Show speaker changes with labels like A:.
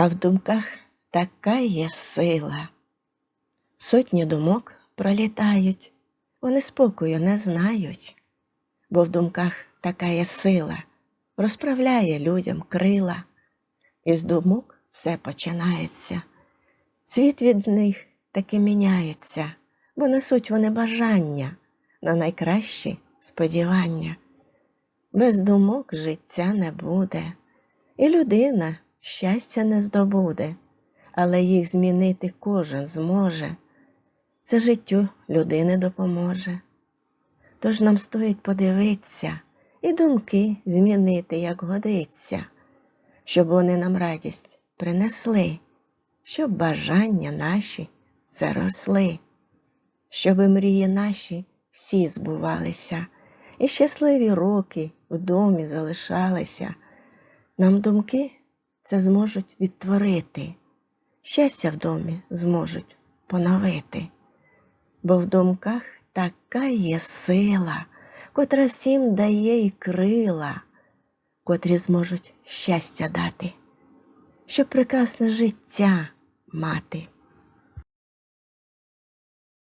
A: А в думках така є сила. Сотні думок пролітають, вони спокою не знають, бо в думках така є сила, розправляє людям крила, і з думок все починається. Світ від них таки міняється, бо несуть вони бажання на найкращі сподівання. Без думок життя не буде, і людина щастя не здобуде, але їх змінити кожен зможе. Це життю людини допоможе. Тож нам стоїть подивитися і думки змінити, як годиться, щоб вони нам радість принесли, щоб бажання наші заросли, щоб мрії наші всі збувалися, і щасливі роки в домі залишалися. Нам думки це зможуть відтворити, щастя в домі зможуть поновити, бо в думках така є сила, котра всім дає і крила, котрі зможуть щастя дати, щоб прекрасне життя мати.